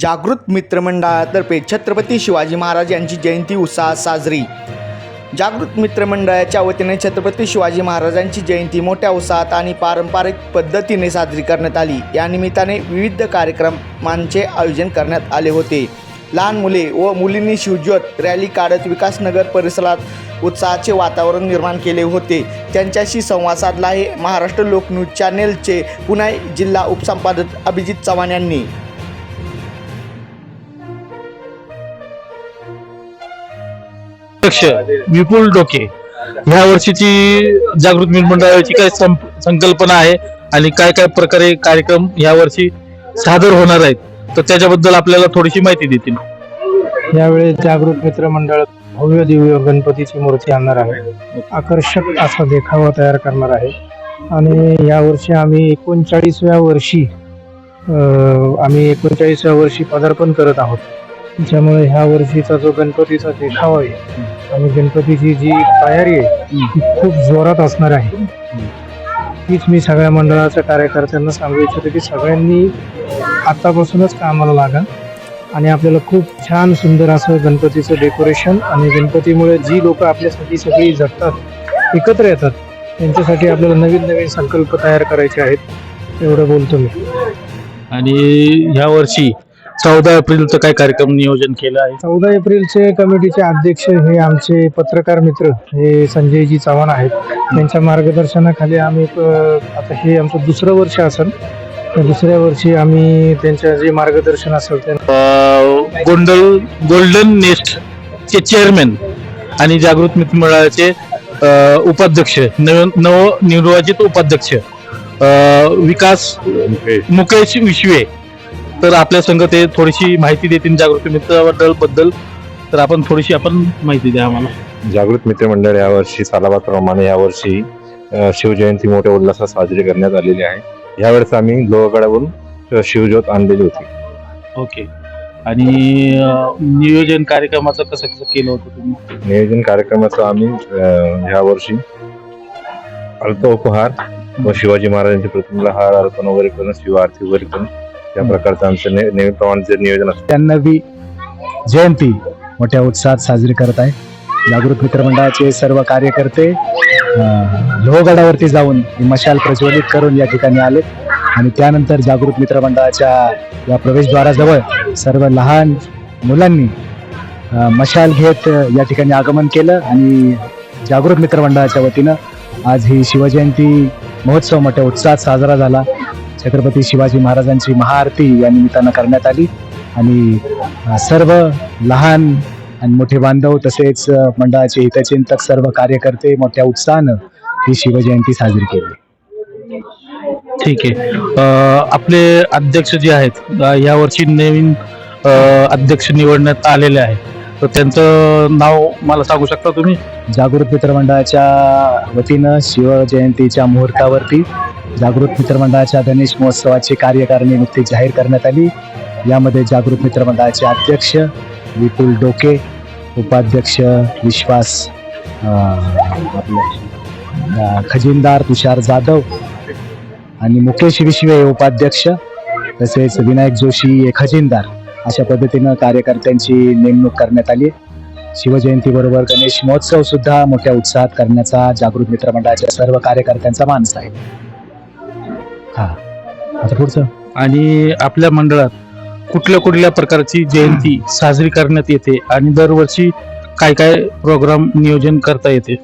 जागृत मित्रमंडळातर्फे छत्रपती शिवाजी महाराज यांची जयंती उत्साहात साजरी. जागृत मित्रमंडळाच्या वतीने छत्रपती शिवाजी महाराजांची जयंती मोठ्या उत्साहात आणि पारंपरिक पद्धतीने साजरी करण्यात आली. या निमित्ताने विविध कार्यक्रमांचे आयोजन करण्यात आले होते. लहान मुले व मुलींनी शिवज्योत रॅली काढत विकासनगर परिसरात उत्साहाचे वातावरण निर्माण केले होते. त्यांच्याशी संवाद साधला हे महाराष्ट्र लोकन्यूज चॅनेलचे पुणे जिल्हा उपसंपादक अभिजित चव्हाण यांनी. अध्यक्ष विपुल डोके. ह्या वर्षीची जागृत मंडळाची काय सं- संकल्पना आहे आणि काय काय प्रकारे कार्यक्रम ह्या वर्षी सादर होणार आहेत तर त्याच्याबद्दल आपल्याला थोडीशी माहिती देतील. यावेळी जागृत मित्र मंडळ भव्य दिव्य गणपतीची मूर्ती आणणार आहे. आकर्षक असा देखावा तयार करणार आहे. आणि यावर्षी आम्ही एकोणचाळीसव्या वर्षी आम्ही एकोणचाळीसव्या वर्षी पदार्पण करत आहोत. त्यामुळे ह्या वर्षीचा जो गणपतीचा देखावा आहे आणि गणपतीची जी तयारी आहे ती खूप जोरात असणार आहे. तीच मी सगळ्या मंडळाच्या कार्यकर्त्यांना सांगू इच्छितो की सगळ्यांनी आतापासूनच कामाला लागा आणि आपल्याला खूप छान सुंदर असं गणपतीचं डेकोरेशन आणि गणपतीमुळे जी लोक आपल्यासाठी सगळी जगतात एकत्र येतात त्यांच्यासाठी आपल्याला नवीन नवीन संकल्प तयार करायचे आहेत एवढं बोलतो मी. आणि ह्या वर्षी चौदा एप्रिलचं काय कार्यक्रम नियोजन केलं आहे? चौदा एप्रिलचे कमिटीचे अध्यक्ष हे आमचे पत्रकार मित्र हे संजयजी चव्हाण आहेत. त्यांच्या मार्गदर्शनाखाली आम्ही आता हे आमचं दुसरं वर्ष असेल. तर दुसऱ्या वर्षी आम्ही त्यांच्या जे मार्गदर्शन असेल अं, गोंडल गोल्डन नेस्ट चे चेअरमॅन आणि जागृत मित्र मंडळाचे अं, उपाध्यक्ष नव नवनिर्वाचित उपाध्यक्ष विकास मुकेश विश्वे तर आपल्या संघ ते थोडीशी माहिती देतील जागृत मित्राबद्दल बद्दल तर आपण थोडीशी आपण माहिती द्या आम्हाला. जागृत मित्रमंडळ यावर्षी सालाबादप्रमाणे यावर्षी शिवजयंती मोठ्या उल्हासात साजरी करण्यात आलेली आहे. यावेळेस आम्ही लोहगडावरून शिवज्योत आणलेली होती. ओके. आणि नियोजन कार्यक्रमाचं कसं कसं केलं होतं तुम्ही? नियोजन कार्यक्रमाचं आम्ही यावर्षी अल्पोपहार व शिवाजी महाराजांच्या प्रतिमेला हार अर्पण वगैरे करून शिव आरती वगैरे करून या प्रकारचं आमचं ने- नेहमीप्रमाणे नियोजन असतं. त्यांना बी जयंती मोठ्या उत्साहात साजरी करत आहे. जागृत मित्रमंडळाचे सर्व कार्यकर्ते अं, लोहगडावरती जाऊन ही मशाल प्रज्वलित करून या ठिकाणी आले आणि त्यानंतर जागृत मित्रमंडळाच्या या प्रवेशद्वाराजवळ सर्व लहान मुलांनी अं, मशाल घेत अं, या ठिकाणी आगमन केलं आणि जागृत मित्रमंडळाच्या वतीनं आज ही शिवजयंती महोत्सव मोठ्या उत्साहात साजरा झाला. छत्रपती शिवाजी महाराजांची महाआरती या निमित्तानं करण्यात आली. आणि सर्व लहान आणि मोठे बांधव तसेच मंडळाचे हितचिंतक सर्व कार्यकर्ते मोठ्या उत्साहानं ही शिवजयंती साजरी केली. ठीक आहे. आपले अध्यक्ष जे आहेत यावर्षी नवीन अध्यक्ष निवडण्यात आलेले आहे तर त्यांचं नाव मला सांगू शकता तुम्ही? जागृत मित्रमंडळाच्या वतीनं शिवजयंतीच्या मुहूर्तावरती जागृत मित्रमंडळाच्या गणेश महोत्सवाची कार्यकारिणी नुकतीच जाहीर करण्यात आली. यामध्ये जागृत मित्रमंडळाचे अध्यक्ष विपुल डोके उपाध्यक्ष विश्वास आपले खजिनदार तुषार जाधव आणि मुकेश विश्वे उपाध्यक्ष तसेच विनायक जोशी हे खजिनदार. अशा पद्धतीनं कार्यकर्त्यांची नेमणूक करण्यात आली. शिवजयंतीबरोबर गणेश महोत्सव सुद्धा मोठ्या उत्साहात करण्याचा जागृत मित्रमंडळाच्या सर्व कार्यकर्त्यांचा मानस आहे. हा. आता पुढचं? आणि आपल्या मंडळात कुठल्या कुठल्या प्रकारची जयंती साजरी करण्यात येते आणि दरवर्षी काय काय प्रोग्राम नियोजन करता येते?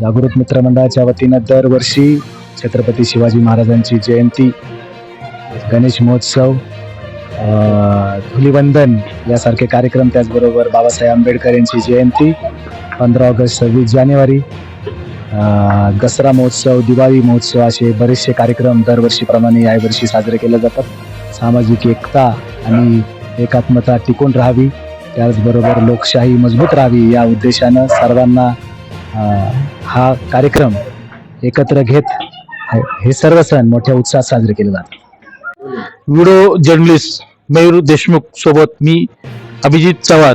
जागृत मित्र मंडळाच्या वतीनं दरवर्षी छत्रपती शिवाजी महाराजांची जयंती गणेश महोत्सव धुलिवंदन यासारखे कार्यक्रम त्याचबरोबर बाबासाहेब आंबेडकर यांची जयंती पंधरा ऑगस्ट सव्वीस जानेवारी दसरा महोत्सव दिवाळी महोत्सव असे बरेचसे कार्यक्रम दरवर्षीप्रमाणे यावर्षी साजरे केले जातात. सामाजिक एकता आणि एकात्मता टिकून राहावी. त्याचबरोबर लोकशाही मजबूत राहावी या उद्देशानं सर्वांना हा कार्यक्रम एकत्र घेत हे- हे सर्व सण मोठ्या उत्साहात साजरे केले जातात. व्हिडिओ जर्नलिस्ट मयूर देशमुख सोबत मी अभिजित चव्हाण.